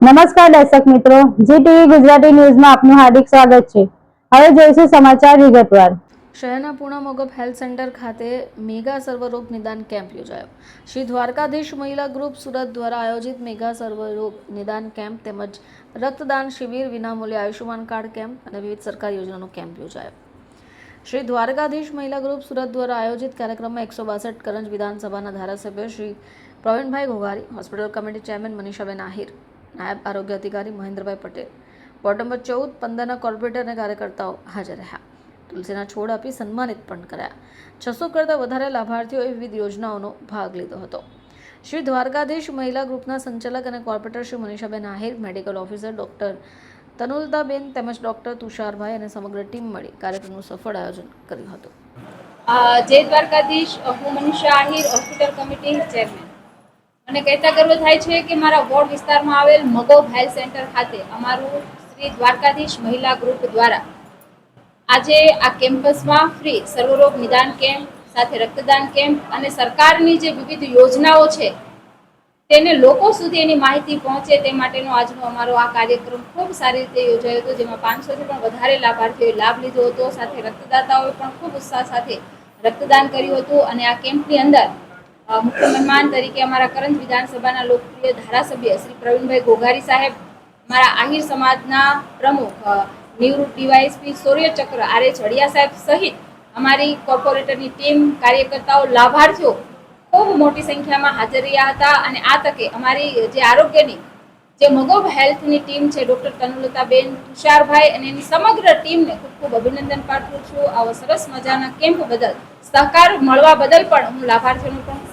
નમસ્કાર દર્શક મિત્રો જી ટીવી ગુજરાતી ન્યૂઝમાં આપનું હાર્દિક સ્વાગત છે. હવે જોઈશું સમાચાર વિગતવાર. શહેરના પૂર્ણ મોગપ હેલ્થ સેન્ટર ખાતે મેગા સર્વરોગ નિદાન કેમ્પ યોજાયો. શ્રી દ્વારકાધીશ મહિલા ગ્રુપ સુરત દ્વારા આયોજિત મેગા સર્વરોગ નિદાન કેમ્પ તેમજ રક્તદાન શિબિર વિનામૂલ્ય આયુષ્યમાન કાર્ડ કેમ્પ અને વિવિધ સરકારી યોજનાનો કેમ્પ યોજાયો. શ્રી દ્વારકાધીશ મહિલા ગ્રુપ સુરત દ્વારા આયોજિત કાર્યક્રમમાં એકસો બાસઠ કરંજ વિધાનસભાના ધારાસભ્ય Shri Pravinbhai Ghoghari, hospital committee chairman Manishaben Ahir નાયબ આરોગ્ય અધિકારી મહેન્દ્રભાઈ પટેલ. વોર્ડ નંબર ચૌદ પંદરના કોર્પોરેટર અને કાર્યકર્તાઓ હાજર રહ્યા. તુલસીના છોડ આપી સન્માનિત પણ કર્યા. છસો કરતાં વધારે લાભાર્થીઓએ વિવિધ યોજનાઓનો ભાગ લીધો હતો. શ્રી દ્વારકાધીશ મહિલા ગ્રુપના સંચાલક અને corporator Shri Manishaben Ahir, medical officer doctor Tanulataben તેમજ ડૉક્ટર તુષારભાઈ અને સમગ્ર ટીમ મળી કાર્યક્રમનું સફળ આયોજન કર્યું હતું. જય દ્વારકાધીશ. હું Manisha Ahir, hospital committee chairman. મને કહેતા ગર્વ થાય છે કે મારા વોર્ડ વિસ્તારમાં આવેલ મગોબ હેલ્થ સેન્ટર ખાતે અમારું શ્રી દ્વારકાધીશ મહિલા ગ્રુપ દ્વારા આજે આ કેમ્પસમાં ફ્રી સર્વરોગ નિદાન કેમ્પ, સાથે રક્તદાન કેમ્પ અને સરકારની જે વિવિધ યોજનાઓ છે, તેને લોકો સુધી એની માહિતી પહોંચે તે માટેનો આજનો અમારો આ કાર્યક્રમ ખૂબ સારી રીતે યોજાયો હતો, જેમાં પાંચસોથી પણ વધારે લાભાર્થીઓએ લાભ લીધો હતો, સાથે રક્તદાતાઓએ પણ ખૂબ ઉત્સાહ સાથે રક્તદાન કર્યું હતું અને આ કેમ્પની અંદર મુખ્ય મહેમાન તરીકે અમારા કરંજ વિધાનસભાના લોકપ્રિય ધારાસભ્ય શ્રી પ્રવીણભાઈ ઘોઘારી સાહેબ, મારા આહિર સમાજના પ્રમુખ નિવૃત્ત DYSP Suryachakra R H Hadiya સાહેબ સહિત અમારી કોર્પોરેટરની ટીમ, કાર્યકર્તાઓ, લાભાર્થીઓ ખૂબ મોટી સંખ્યામાં હાજર રહ્યા હતા અને આ તકે અમારી જે આરોગ્યની, જે મગોબ હેલ્થની ટીમ છે ડૉક્ટર તનુલતાબેન તુષારભાઈ અને એની સમગ્ર ટીમને ખૂબ ખૂબ અભિનંદન પાઠવું છું. આવો સરસ મજાના કેમ્પ બદલ, સહકાર મળવા બદલ પણ હું લાભાર્થીઓનો પણ